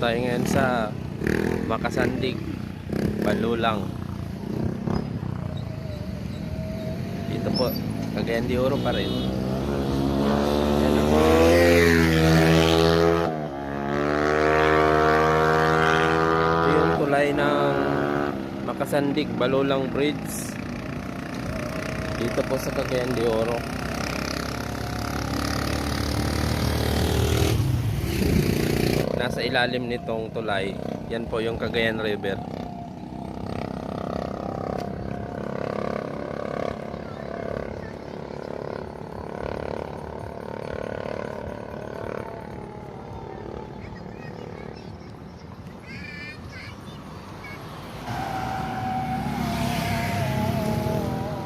tayo ngayon sa Makasandig, Balulang. Dito po, Cagayan de Oro pa rin. Ito yung tulay ng Makasandig, Balulang Bridge. Dito po sa Cagayan de Oro. Nasa ilalim nitong tulay. Yan po yung Cagayan River.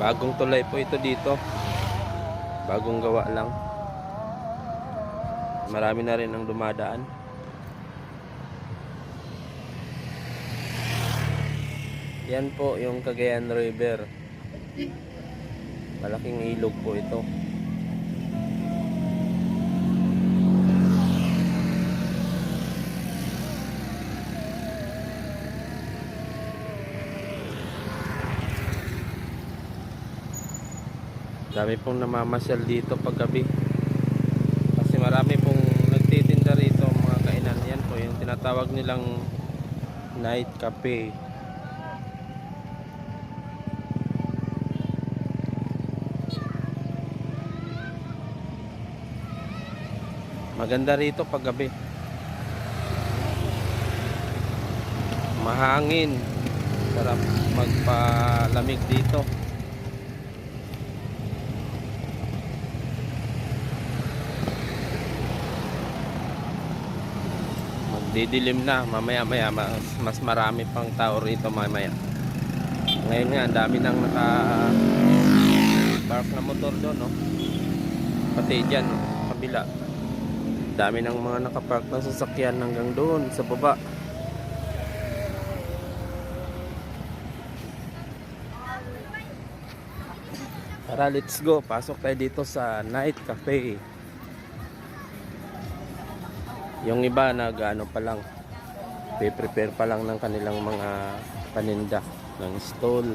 Bagong tulay po ito dito. Bagong gawa lang. Marami na rin ang dumadaan Yan po yung Cagayan River. Malaking ilog po ito. Dami pong namamasyal dito paggabi. Kasi marami pong nagtitinda rito mga kainan. Yan po yung tinatawag nilang night cafe. Maganda rito pag gabi. Mahangin. Sarap magpalamig dito. Magdidilim na mamaya maya mas, mas marami pang tao rito mamaya. Ngayon nga ang dami nang naka park na motor doon no. Pati dyan no, dami ng mga nakapark na sasakyan hanggang doon sa baba. Tara let's go. Pasok tayo dito sa night cafe. Yung iba nag ano pa lang prepare pa lang ng kanilang mga paninda ng stall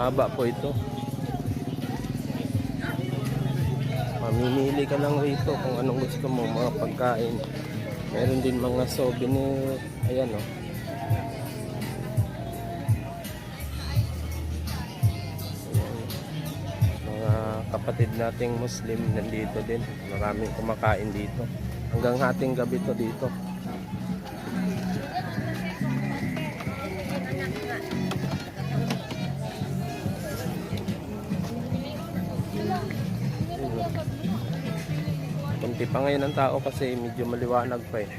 Mahaba po ito. Mamimili ka lang rito kung anong gusto mo, mga pagkain. Meron din mga souvenir. Ayan oh. o. Mga kapatid nating Muslim nandito din. Maraming kumakain dito. Hanggang hating gabi to dito. Kunti pa ngayon ang tao kasi medyo maliwanag pa eh.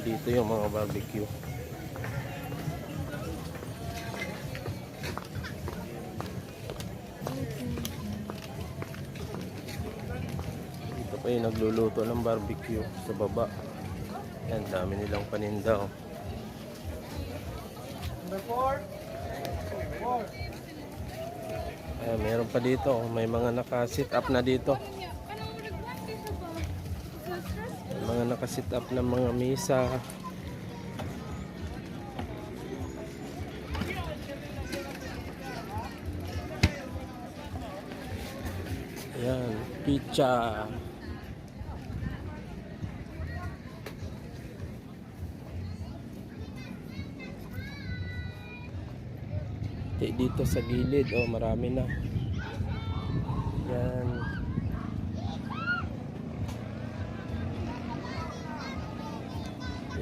Dito yung mga barbecue. Dito pa yung nagluluto ng barbecue sa baba. Yan, dami nilang paninda oh. Ayan, meron pa dito. oh. May mga naka-sit up na dito. May mga naka-sit up na mga misa. Ayan, pizza. Pati dito sa gilid, oh, marami na. Yan.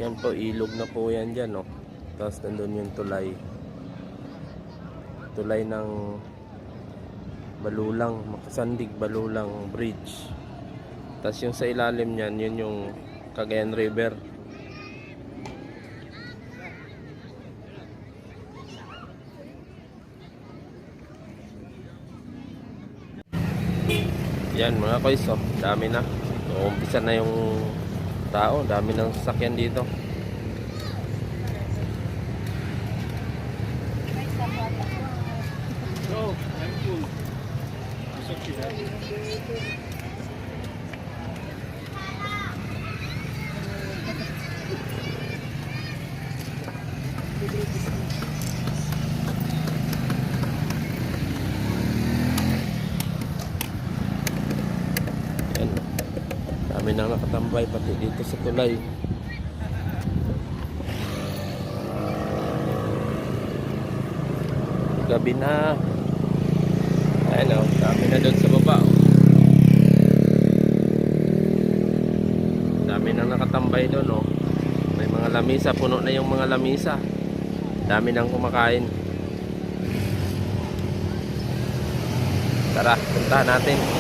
Yan po, ilog na po yan dyan, oh. Tapos nandun yung tulay. Tulay ng Balulang, Makasandig Balulang Bridge. Tapos yung sa ilalim niyan, yun yung Cagayan River. Yan mga koys, oh, dami na. Umpisa na yung tao, dami ng sasakyan dito. No, I'm cool. Nang nakatambay pati dito sa tulay. Gabi na. Ayan o, dami na doon sa baba. oh. Dami nang nakatambay doon oh. May mga lamisa, puno na yung mga lamisa. Dami nang kumakain. Tara, punta natin.